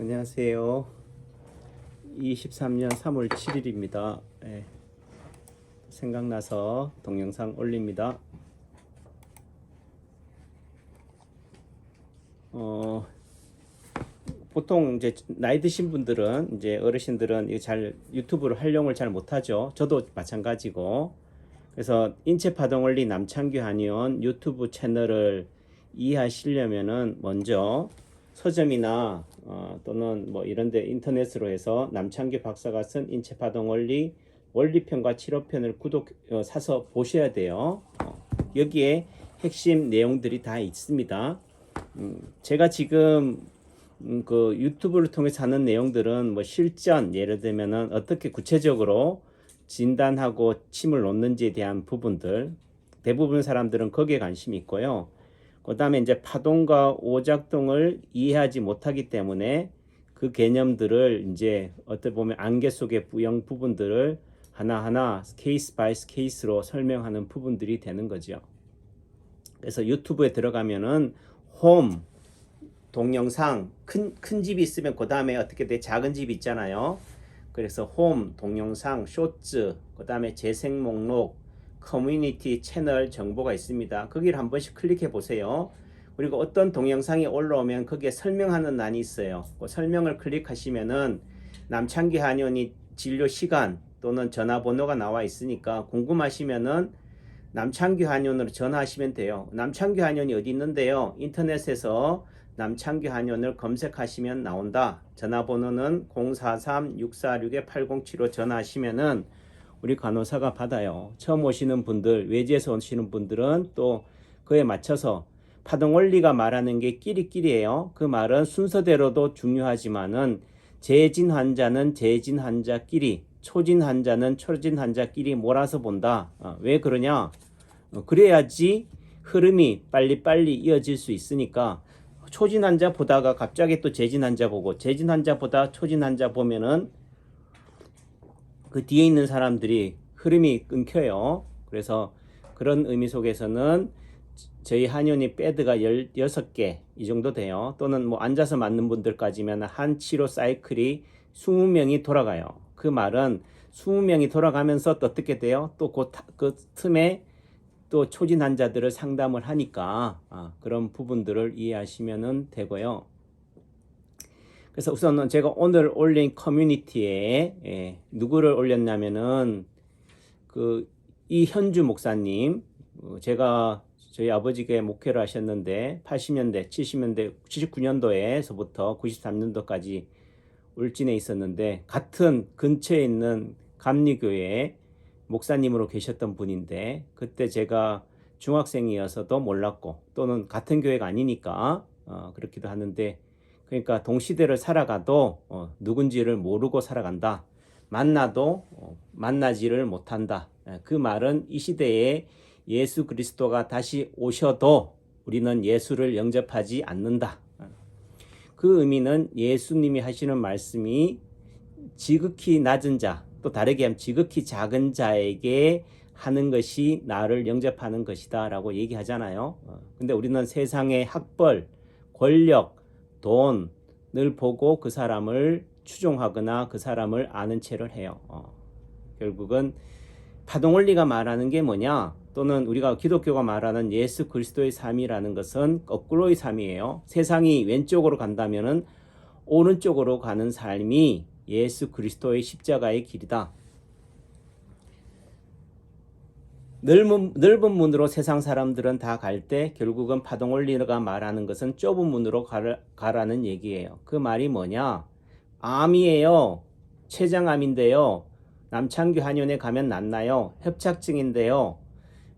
안녕하세요. 23년 3월 7일입니다. 예. 생각나서 동영상 올립니다. 어, 보통 이제 나이 드신 분들은 이제 어르신들은 잘 유튜브를 활용을 잘 못하죠. 저도 마찬가지고. 그래서 인체 파동 원리 남창규 한의원 유튜브 채널을 이해하시려면은 먼저 서점이나 어, 또는 뭐 이런데 인터넷으로 해서 남창규 박사가 쓴 인체 파동 원리 원리편과 치료편을 구독 어, 사서 보셔야 돼요. 어, 여기에 핵심 내용들이 다 있습니다. 음, 제가 지금 음, 그 유튜브를 통해서 하는 내용들은 뭐 실전 예를 들면은 어떻게 구체적으로 진단하고 침을 놓는지에 대한 부분들 대부분 사람들은 거기에 관심이 있고요. 그 다음에 이제 파동과 오작동을 이해하지 못하기 때문에 그 개념들을 이제 어떻게 보면 안개 속의 부영 부분들을 하나하나 케이스 바이 케이스로 설명하는 부분들이 되는 거죠. 그래서 유튜브에 들어가면은 홈 동영상 큰 큰 집이 있으면 그 다음에 어떻게 돼 작은 집이 있잖아요. 그래서 홈 동영상 쇼츠 그 다음에 재생 목록 커뮤니티 채널 정보가 있습니다. 거기를 한 번씩 클릭해 보세요. 그리고 어떤 동영상이 올라오면 거기에 설명하는欄이 있어요. 그 설명을 클릭하시면은 남창기 한의원이 진료 시간 또는 전화번호가 나와 있으니까 궁금하시면은 남창규 한의원으로 전화하시면 돼요. 남창규 한의원이 어디 있는데요? 인터넷에서 남창규 한의원을 검색하시면 나온다. 전화번호는 043-646-8075 전화하시면은 우리 간호사가 받아요. 처음 오시는 분들, 외지에서 오시는 분들은 또 그에 맞춰서 파동 원리가 말하는 게 끼리끼리예요. 그 말은 순서대로도 중요하지만은 재진 환자는 재진 환자끼리, 초진 환자는 초진 환자끼리 몰아서 본다. 어, 왜 그러냐? 어, 그래야지 흐름이 빨리빨리 이어질 수 있으니까 초진 환자 보다가 갑자기 또 재진 환자 보고 재진 환자 보다 초진 환자 보면은 그 뒤에 있는 사람들이 흐름이 끊겨요. 그래서 그런 의미 속에서는 저희 한의원이 배드가 16개 이 정도 돼요. 또는 뭐 앉아서 맞는 분들까지면 한 치료 사이클이 20명이 돌아가요. 그 말은 20명이 돌아가면서 또 어떻게 돼요? 또그 그 틈에 또 초진 환자들을 상담을 하니까 아, 그런 부분들을 이해하시면 되고요. 그래서 우선은 제가 오늘 올린 커뮤니티에 예, 누구를 올렸냐면은 그 이현주 목사님. 어, 제가 저희 아버지가 목회를 하셨는데 80년대, 70년대, 79년도에서부터 93년도까지 울진에 있었는데 같은 근처에 있는 감리교회 목사님으로 계셨던 분인데 그때 제가 중학생이어서도 몰랐고 또는 같은 교회가 아니니까 어, 그렇기도 하는데 그러니까 동시대를 살아가도 어, 누군지를 모르고 살아간다. 만나도 어, 만나지를 못한다. 예, 그 말은 이 시대에 예수 그리스도가 다시 오셔도 우리는 예수를 영접하지 않는다. 그 의미는 예수님이 하시는 말씀이 지극히 낮은 자, 또 다르게 하면 지극히 작은 자에게 하는 것이 나를 영접하는 것이다 라고 얘기하잖아요. 어, 근데 우리는 세상의 학벌, 권력, 돈을 보고 그 사람을 추종하거나 그 사람을 아는 채를 해요. 어, 결국은 파동 원리가 말하는 게 뭐냐? 또는 우리가 기독교가 말하는 예수 그리스도의 삶이라는 것은 거꾸로의 삶이에요. 세상이 왼쪽으로 간다면은 오른쪽으로 가는 삶이 예수 그리스도의 십자가의 길이다. 넓은, 넓은 문으로 세상 사람들은 다 갈 때 결국은 파동 원리가 말하는 것은 좁은 문으로 가라, 가라는 얘기예요. 그 말이 뭐냐? 암이에요. 췌장암인데요. 남창규 한의원에 가면 낫나요? 협착증인데요.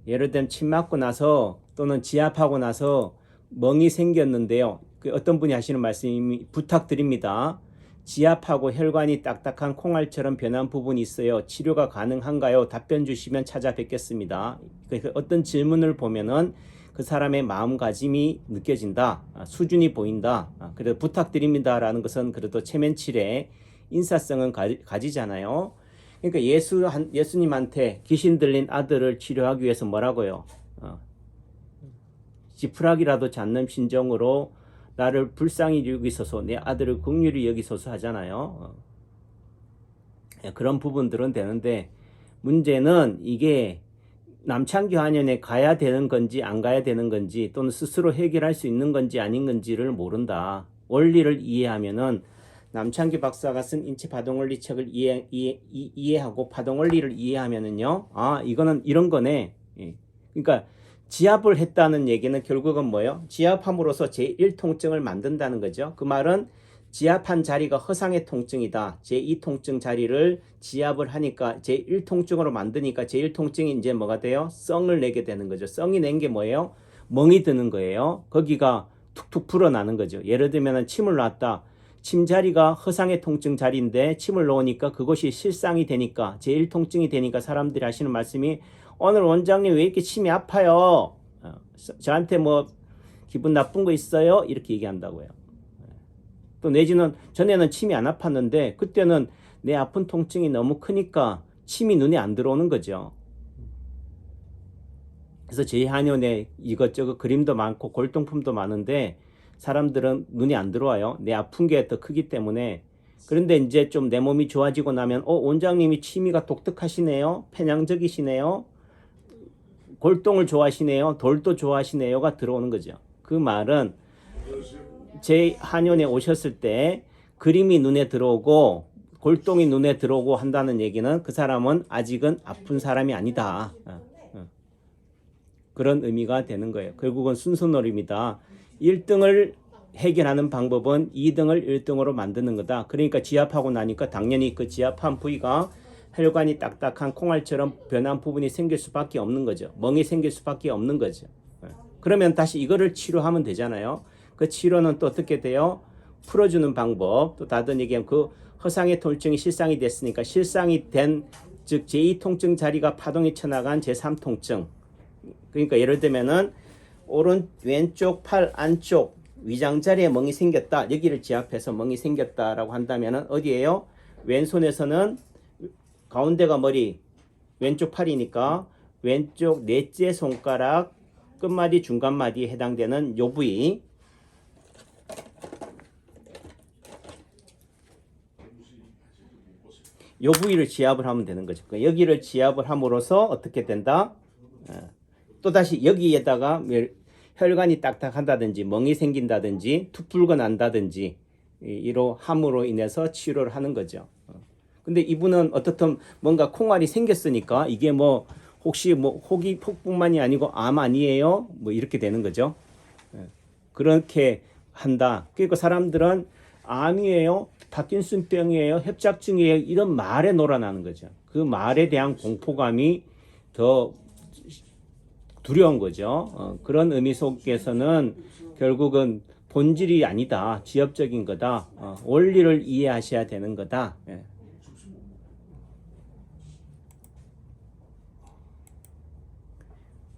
예를 들면 침 맞고 나서 또는 지압하고 나서 멍이 생겼는데요. 그 어떤 분이 하시는 말씀이 부탁드립니다. 지압하고 혈관이 딱딱한 콩알처럼 변한 부분이 있어요. 치료가 가능한가요? 답변 주시면 찾아뵙겠습니다. 그래서 어떤 질문을 보면은 그 사람의 마음가짐이 느껴진다. 아, 수준이 보인다. 아, 그래서 부탁드립니다라는 것은 그래도 체면칠에 인사성은 가지, 잖아요 그러니까 예수 예수님한테 귀신 들린 아들을 치료하기 위해서 뭐라고요? 어, 지푸라기라도 잡는 심정으로 나를 불쌍히 여기소서 내 아들을 긍휼히 여기소서 하잖아요. 어. 예, 그런 부분들은 되는데 문제는 이게 남창규 한연에 가야 되는 건지 안 가야 되는 건지 또는 스스로 해결할 수 있는 건지 아닌 건지를 모른다. 원리를 이해하면은 남창규 박사가 쓴 인체 파동 원리 책을 이해, 이해, 이- 이해하고 파동 원리를 이해하면은요. 아, 이거는 이런 거네. 예. 그러니까 지압을 했다는 얘기는 결국은 뭐예요? 지압함으로써 제1통증을 만든다는 거죠. 그 말은 지압한 자리가 허상의 통증이다. 제2통증 자리를 지압을 하니까 제1통증으로 만드니까 제1통증이 이제 뭐가 돼요? 성을 내게 되는 거죠. 성이 낸 게 뭐예요? 멍이 드는 거예요. 거기가 툭툭 불어나는 거죠. 예를 들면 침을 놨다. 침 자리가 허상의 통증 자리인데 침을 놓으니까 그것이 실상이 되니까 제1통증이 되니까 사람들이 하시는 말씀이 오늘 원장님 왜 이렇게 침이 아파요? 어, 저한테 뭐 기분 나쁜 거 있어요? 이렇게 얘기한다고요. 또 내지는 전에는 침이 안 아팠는데 그때는 내 아픈 통증이 너무 크니까 침이 눈에 안 들어오는 거죠. 그래서 제 한의원에 이것저것 그림도 많고 골동품도 많은데 사람들은 눈이 안 들어와요. 내 아픈 게 더 크기 때문에. 그런데 이제 좀 내 몸이 좋아지고 나면 어 원장님이 취미가 독특하시네요. 편향적이시네요. 골동을 좋아하시네요. 돌도 좋아하시네요가 들어오는 거죠. 그 말은 제 한의원에 오셨을 때 그림이 눈에 들어오고 골동이 눈에 들어오고 한다는 얘기는 그 사람은 아직은 아픈 사람이 아니다. 어, 어. 그런 의미가 되는 거예요. 결국은 순서놀이입니다. 1등을 해결하는 방법은 2등을 1등으로 만드는 거다. 그러니까 지압하고 나니까 당연히 그 지압한 부위가 혈관이 딱딱한 콩알처럼 변한 부분이 생길 수밖에 없는 거죠. 멍이 생길 수밖에 없는 거죠. 예. 그러면 다시 이거를 치료하면 되잖아요. 그 치료는 또 어떻게 돼요? 풀어주는 방법. 또 다른 얘기하면 그 허상의 통증이 실상이 됐으니까 실상이 된, 즉 제2통증 자리가 파동이 쳐나간 제3통증. 그러니까 예를 들면은 오른 왼쪽 팔 안쪽 위장 자리에 멍이 생겼다. 여기를 지압해서 멍이 생겼다라고 한다면은 어디에요? 왼손에서는 가운데가 머리, 왼쪽 팔이니까 왼쪽 넷째 손가락 끝마디 중간마디에 해당되는 요 부위 요 부위를 지압을 하면 되는 거죠. 그러니까 여기를 지압을 함으로써 어떻게 된다? 또 다시 여기에다가 멸- 혈관이 딱딱한다든지 멍이 생긴다든지 투풀거 난다든지 이- 이로 함으로 인해서 치료를 하는 거죠. 어. 근데 이분은 어떻든 뭔가 콩알이 생겼으니까 이게 뭐 혹시 뭐 혹이 폭뿐만이 아니고 암 아니에요? 뭐 이렇게 되는 거죠. 예. 그렇게 한다. 그러니까 사람들은 암이에요, 파킨슨병이에요, 협착증이에요 이런 말에 놀아나는 거죠. 그 말에 대한 공포감이 더 두려운 거죠. 어, 그런 의미 속에서는 결국은 본질이 아니다. 지엽적인 거다. 어, 원리를 이해하셔야 되는 거다. 예.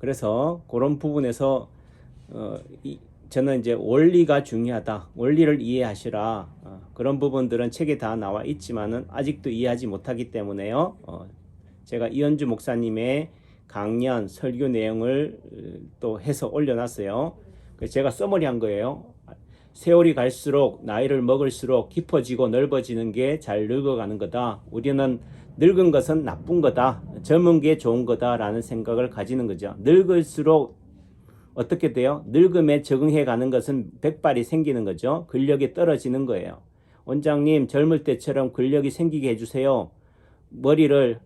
그래서 그런 부분에서 어, 이, 저는 이제 원리가 중요하다. 원리를 이해하시라. 어, 그런 부분들은 책에 다 나와 있지만은 아직도 이해하지 못하기 때문에요. 어, 제가 이현주 목사님의 강연 설교 내용을 어, 또 해서 올려놨어요. 제가 써머리한 거예요. 세월이 갈수록 나이를 먹을수록 깊어지고 넓어지는 게 잘 늙어가는 거다. 우리는 늙은 것은 나쁜 거다. 젊은 게 좋은 거다라는 생각을 가지는 거죠. 늙을수록 어떻게 돼요? 늙음에 적응해 가는 것은 백발이 생기는 거죠. 근력이 떨어지는 거예요. 원장님 젊을 때처럼 근력이 생기게 해주세요. 머리를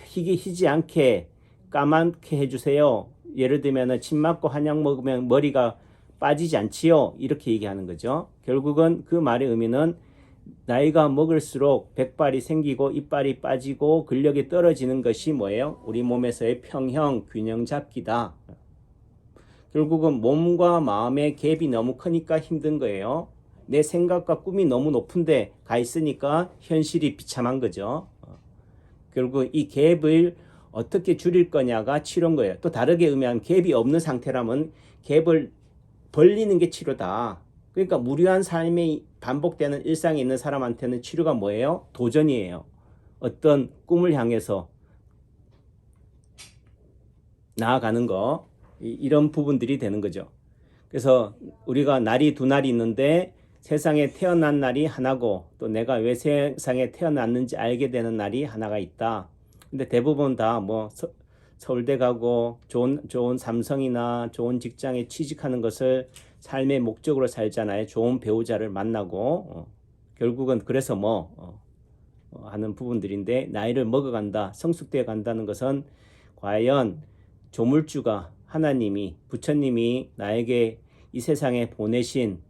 희기 희지 않게 까맣게 해주세요. 예를 들면 침 맞고 한약 먹으면 머리가 빠지지 않지요. 이렇게 얘기하는 거죠. 결국은 그 말의 의미는 나이가 먹을수록 백발이 생기고 이빨이 빠지고 근력이 떨어지는 것이 뭐예요? 우리 몸에서의 평형, 균형 잡기다. 결국은 몸과 마음의 갭이 너무 크니까 힘든 거예요. 내 생각과 꿈이 너무 높은데 가 있으니까 현실이 비참한 거죠. 어. 결국 이 갭을 어떻게 줄일 거냐가 치료인 거예요. 또 다르게 의미하면 갭이 없는 상태라면 갭을 벌리는 게 치료다. 그러니까 무료한 삶이 반복되는 일상에 있는 사람한테는 치료가 뭐예요? 도전이에요. 어떤 꿈을 향해서 나아가는 거 이- 이런 부분들이 되는 거죠. 그래서 우리가 날이 두 날이 있는데 세상에 태어난 날이 하나고 또 내가 왜 세상에 태어났는지 알게 되는 날이 하나가 있다. 근데 대부분 다 뭐 서울대 가고 좋은 좋은 삼성이나 좋은 직장에 취직하는 것을 삶의 목적으로 살잖아요. 좋은 배우자를 만나고 어, 결국은 그래서 뭐 어, 어, 하는 부분들인데 나이를 먹어간다, 성숙되어 간다는 것은 과연 조물주가 하나님이 부처님이 나에게 이 세상에 보내신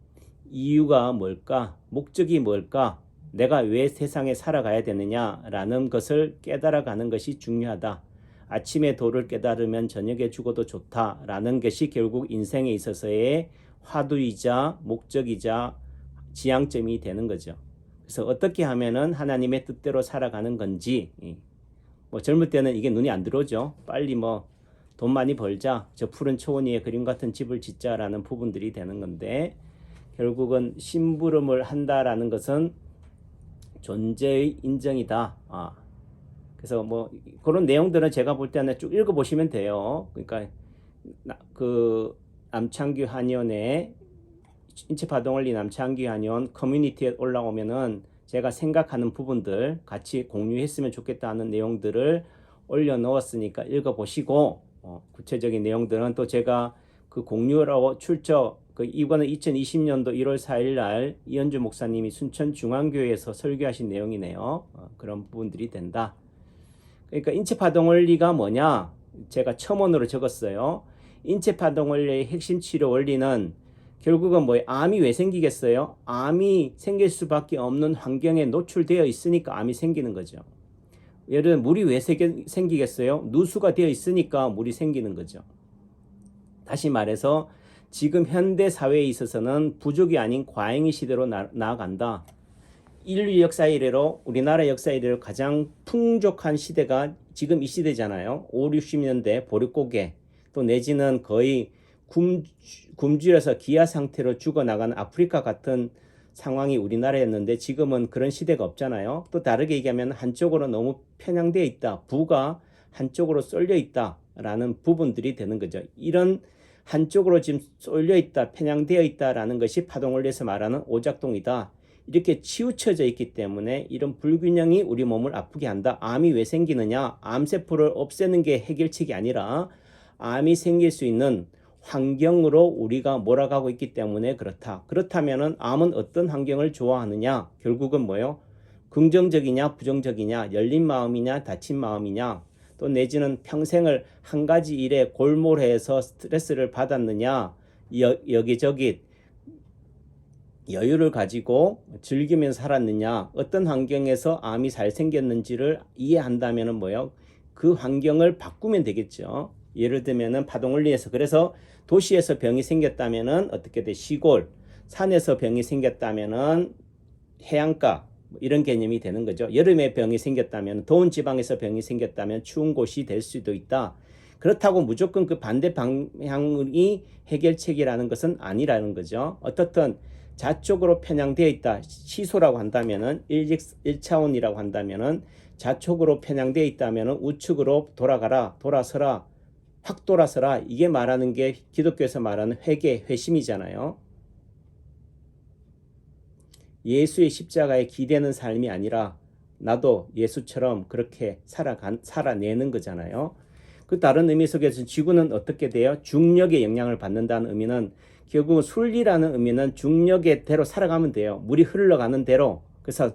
이유가 뭘까? 목적이 뭘까? 내가 왜 세상에 살아가야 되느냐라는 것을 깨달아가는 것이 중요하다. 아침에 도를 깨달으면 저녁에 죽어도 좋다라는 것이 결국 인생에 있어서의 화두이자 목적이자 지향점이 되는 거죠. 그래서 어떻게 하면은 하나님의 뜻대로 살아가는 건지 뭐 젊을 때는 이게 눈이 안 들어오죠. 빨리 뭐 돈 많이 벌자, 저 푸른 초원 위에 그림 같은 집을 짓자라는 부분들이 되는 건데 결국은 심부름을 한다라는 것은 존재의 인정이다. 아, 그래서 뭐 그런 내용들은 제가 볼 때는 쭉 읽어 보시면 돼요. 그러니까 나, 그 남창규 한의원의 인체 파동원리 남창규 한의원 커뮤니티에 올라오면은 제가 생각하는 부분들 같이 공유했으면 좋겠다는 내용들을 올려 넣었으니까 읽어 보시고 어, 구체적인 내용들은 또 제가 그 공유라고 출처 그 이거는 2020년도 1월 4일 날 이현주 목사님이 순천 중앙교회에서 설교하신 내용이네요. 어, 그런 부분들이 된다. 그러니까 인체 파동 원리가 뭐냐? 제가 첨언으로 적었어요. 인체 파동 원리의 핵심 치료 원리는 결국은 뭐예요? 암이 왜 생기겠어요? 암이 생길 수밖에 없는 환경에 노출되어 있으니까 암이 생기는 거죠. 예를 물이 왜 생기겠어요? 누수가 되어 있으니까 물이 생기는 거죠. 다시 말해서 지금 현대 사회에 있어서는 부족이 아닌 과잉의 시대로 나, 나아간다. 인류 역사 이래로 우리나라 역사 이래로 가장 풍족한 시대가 지금 이 시대잖아요. 5, 60년대 보릿고개 또 내지는 거의 굶, 굶주려서 기아 상태로 죽어나가는 아프리카 같은 상황이 우리나라였는데 지금은 그런 시대가 없잖아요. 또 다르게 얘기하면 한쪽으로 너무 편향되어 있다. 부가 한쪽으로 쏠려 있다 라는 부분들이 되는 거죠. 이런 한쪽으로 지금 쏠려 있다, 편향되어 있다라는 것이 파동원리에서 말하는 오작동이다. 이렇게 치우쳐져 있기 때문에 이런 불균형이 우리 몸을 아프게 한다. 암이 왜 생기느냐? 암세포를 없애는 게 해결책이 아니라 암이 생길 수 있는 환경으로 우리가 몰아가고 있기 때문에 그렇다. 그렇다면은 암은 어떤 환경을 좋아하느냐? 결국은 뭐요? 긍정적이냐, 부정적이냐, 열린 마음이냐, 닫힌 마음이냐, 또 내지는 평생을 한 가지 일에 골몰해서 스트레스를 받았느냐, 여, 여기저기 여유를 가지고 즐기면서 살았느냐, 어떤 환경에서 암이 잘 생겼는지를 이해한다면은 뭐요? 그 환경을 바꾸면 되겠죠. 예를 들면은 파동원리에서 그래서 도시에서 병이 생겼다면은 어떻게 돼? 시골, 산에서 병이 생겼다면은 해안가 뭐 이런 개념이 되는 거죠. 여름에 병이 생겼다면 더운 지방에서 병이 생겼다면 추운 곳이 될 수도 있다. 그렇다고 무조건 그 반대 방향이 해결책이라는 것은 아니라는 거죠. 어떻든 좌쪽으로 편향되어 있다. 시소라고 한다면은 1차원이라고 한다면은 좌측으로 편향되어 있다면은 우측으로 돌아가라, 돌아서라, 확 돌아서라. 이게 말하는 게 기독교에서 말하는 회개, 회심이잖아요. 예수의 십자가에 기대는 삶이 아니라 나도 예수처럼 그렇게 살아간, 살아내는 거잖아요. 그 다른 의미 속에서 지구는 어떻게 돼요? 중력의 영향을 받는다는 의미는 결국 순리라는 의미는 중력의 대로 살아가면 돼요. 물이 흘러가는 대로. 그래서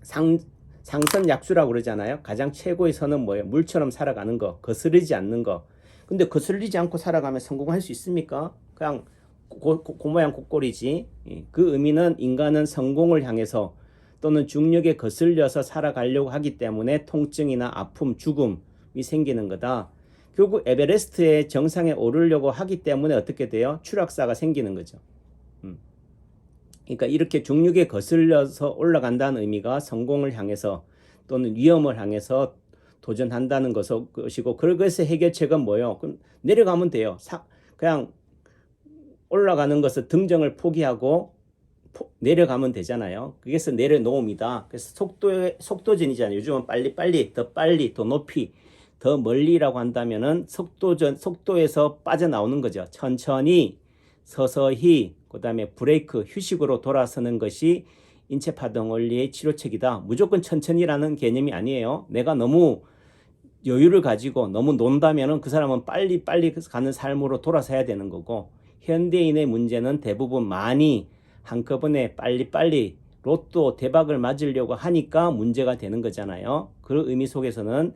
상, 상선 약수라고 그러잖아요. 가장 최고의 선은 뭐예요? 물처럼 살아가는 거, 거스르지 않는 거. 근데 거스르지 않고 살아가면 성공할 수 있습니까? 그냥 고, 고, 고 모양 고꼴이지. 예, 그 의미는 인간은 성공을 향해서 또는 중력에 거슬려서 살아가려고 하기 때문에 통증이나 아픔, 죽음이 생기는 거다. 결국 에베레스트의 정상에 오르려고 하기 때문에 어떻게 돼요? 추락사가 생기는 거죠. 음. 그러니까 이렇게 중력에 거슬려서 올라간다는 의미가 성공을 향해서 또는 위험을 향해서 도전한다는 것이고 그것의 해결책은 뭐요? 그럼 내려가면 돼요. 사, 그냥 올라가는 것을 등정을 포기하고 포, 내려가면 되잖아요. 그래서 내려놓음이다. 그래서 속도의 속도전이잖아요. 요즘은 빨리 빨리 더 빨리 더 높이 더 멀리라고 한다면은 속도전 속도에서 빠져나오는 거죠. 천천히 서서히 그다음에 브레이크 휴식으로 돌아서는 것이 인체 파동 원리의 치료책이다. 무조건 천천히라는 개념이 아니에요. 내가 너무 여유를 가지고 너무 논다면은 그 사람은 빨리 빨리 가는 삶으로 돌아서야 되는 거고 현대인의 문제는 대부분 많이 한꺼번에 빨리 빨리 로또 대박을 맞으려고 하니까 문제가 되는 거잖아요. 그 의미 속에서는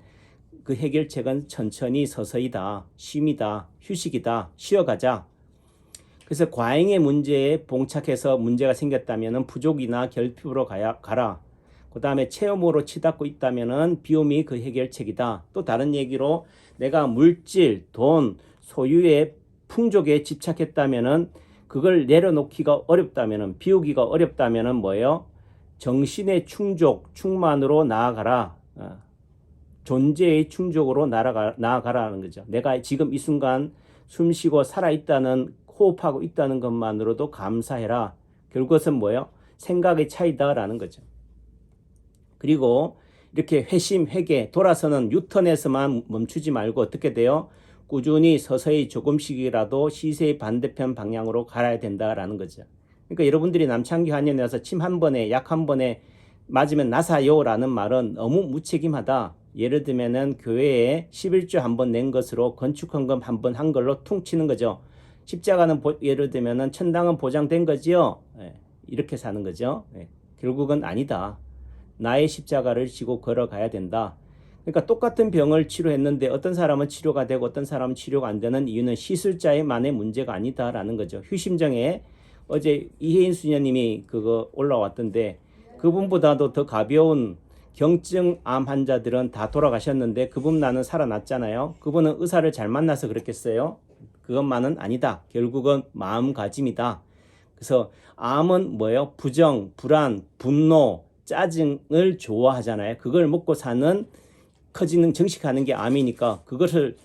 그 해결책은 천천히 서서히다, 쉼이다, 휴식이다, 쉬어가자. 그래서 과잉의 문제에 봉착해서 문제가 생겼다면은 부족이나 결핍으로 가야 가라. 그 다음에 체험으로 치닫고 있다면은 비움이 그 해결책이다. 또 다른 얘기로 내가 물질, 돈, 소유의 풍족에 집착했다면은 그걸 내려놓기가 어렵다면은 비우기가 어렵다면은 뭐예요? 정신의 충족, 충만으로 나아가라. 어, 존재의 충족으로 나아가, 나아가라는 거죠. 내가 지금 이 순간 숨 쉬고 살아있다는, 호흡하고 있다는 것만으로도 감사해라. 결국은 뭐예요? 생각의 차이다라는 거죠. 그리고 이렇게 회심, 회개, 돌아서는 유턴에서만 멈추지 말고 어떻게 돼요? 꾸준히 서서히 조금씩이라도 시세의 반대편 방향으로 갈아야 된다라는 거죠. 그러니까 여러분들이 남창기 한년에 와서 침 한 번에 약 한 번에 맞으면 나사요라는 말은 너무 무책임하다. 예를 들면은 교회에 11조 한 번 낸 것으로 건축헌금 한 번 한 걸로 퉁 치는 거죠. 십자가는 보, 예를 들면은 천당은 보장된 거지요. 예, 이렇게 사는 거죠. 예, 결국은 아니다. 나의 십자가를 지고 걸어가야 된다. 그러니까 똑같은 병을 치료했는데 어떤 사람은 치료가 되고 어떤 사람은 치료가 안 되는 이유는 시술자의만의 문제가 아니다라는 거죠. 휴심정에 어제 이혜인 수녀님이 그거 올라왔던데 그분보다도 더 가벼운 경증 암 환자들은 다 돌아가셨는데 그분 나는 살아났잖아요. 그분은 의사를 잘 만나서 그렇겠어요. 그것만은 아니다. 결국은 마음가짐이다. 그래서 암은 뭐예요? 부정, 불안, 분노, 짜증을 좋아하잖아요. 그걸 먹고 사는 커지는 정식하는 게 암이니까 그것을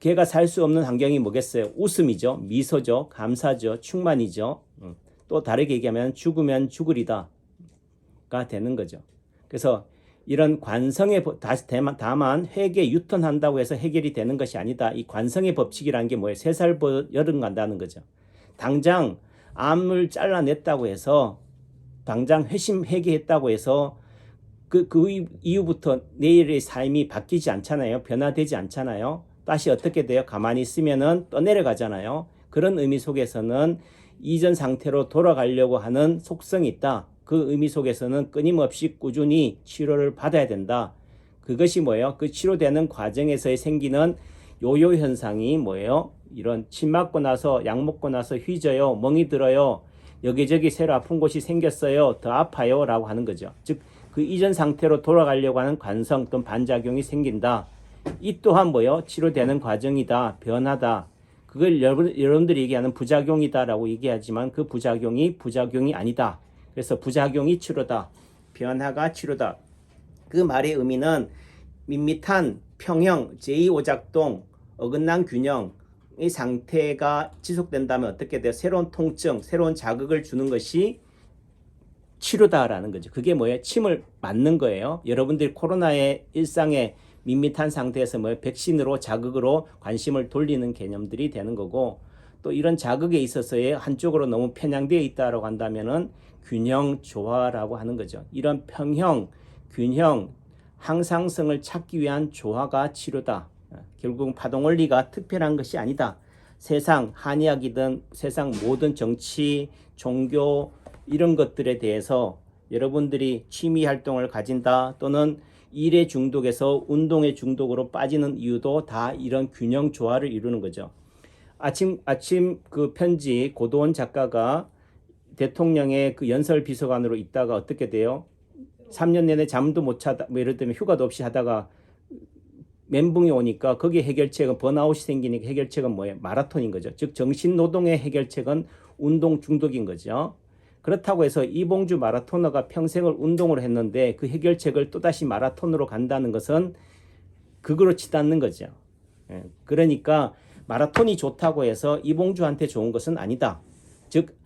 걔가 살 수 없는 환경이 뭐겠어요? 웃음이죠, 미소죠, 감사죠, 충만이죠. 음. 또 다르게 얘기하면 죽으면 죽으리다가 되는 거죠. 그래서 이런 관성의 법- 다시 다만 회계 유턴한다고 해서 해결이 되는 것이 아니다. 이 관성의 법칙이라는 게 뭐예요? 세살 여름 간다는 거죠. 당장 암을 잘라냈다고 해서 당장 회심 회개했다고 해서 그, 그 이- 이후부터 내일의 삶이 바뀌지 않잖아요. 변화되지 않잖아요. 다시 어떻게 돼요? 가만히 있으면은 또 내려가잖아요. 그런 의미 속에서는 이전 상태로 돌아가려고 하는 속성이 있다. 그 의미 속에서는 끊임없이 꾸준히 치료를 받아야 된다. 그것이 뭐예요? 그 치료되는 과정에서 생기는 요요 현상이 뭐예요? 이런 침 맞고 나서 약 먹고 나서 휘져요. 멍이 들어요. 여기저기 새로 아픈 곳이 생겼어요. 더 아파요. 라고 하는 거죠. 즉, 그 이전 상태로 돌아가려고 하는 관성 또는 반작용이 생긴다. 이 또한 뭐요? 치료되는 과정이다. 변하다. 그걸 여러분, 여러분들이 얘기하는 부작용이다라고 얘기하지만 그 부작용이 부작용이 아니다. 그래서 부작용이 치료다. 변화가 치료다. 그 말의 의미는 밋밋한 평형, 제2오작동, 어긋난 균형의 상태가 지속된다면 어떻게 돼요? 새로운 통증, 새로운 자극을 주는 것이 치료다라는 거죠. 그게 뭐예요? 침을 맞는 거예요. 여러분들이 코로나의 일상의 밋밋한 상태에서 뭐 백신으로 자극으로 관심을 돌리는 개념들이 되는 거고 또 이런 자극에 있어서의 한쪽으로 너무 편향되어 있다라고 한다면은 균형 조화라고 하는 거죠. 이런 평형, 균형, 항상성을 찾기 위한 조화가 치료다. 결국 파동 원리가 특별한 것이 아니다. 세상 한의학이든 세상 모든 정치, 종교 이런 것들에 대해서 여러분들이 취미 활동을 가진다 또는 일의 중독에서 운동의 중독으로 빠지는 이유도 다 이런 균형 조화를 이루는 거죠. 아침 아침 그 편지 고도원 작가가 대통령의 그 연설 비서관으로 있다가 어떻게 돼요? 3년 내내 잠도 못 자다 뭐 예를 들면 휴가도 없이 하다가 멘붕이 오니까 거기에 해결책은 번아웃이 생기니까 해결책은 뭐예요? 마라톤인 거죠. 즉 정신 노동의 해결책은 운동 중독인 거죠. 그렇다고 해서 이봉주 마라토너가 평생을 운동을 했는데 그 해결책을 또다시 마라톤으로 간다는 것은 그거로 치닫는 거죠. 예, 그러니까 마라톤이 좋다고 해서 이봉주한테 좋은 것은 아니다. 즉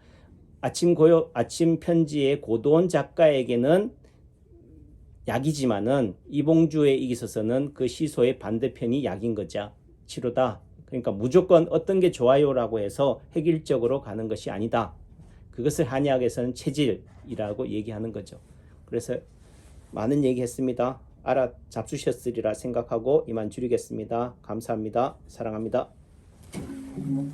아침 고요 아침 편지의 고도원 작가에게는 약이지만은 이봉주에 있어서는 그 시소의 반대편이 약인 거죠. 치료다. 그러니까 무조건 어떤 게 좋아요라고 해서 획일적으로 가는 것이 아니다. 그것을 한의학에서는 체질이라고 얘기하는 거죠. 그래서 많은 얘기했습니다. 알아 잡수셨으리라 생각하고 이만 줄이겠습니다. 감사합니다. 사랑합니다. 음.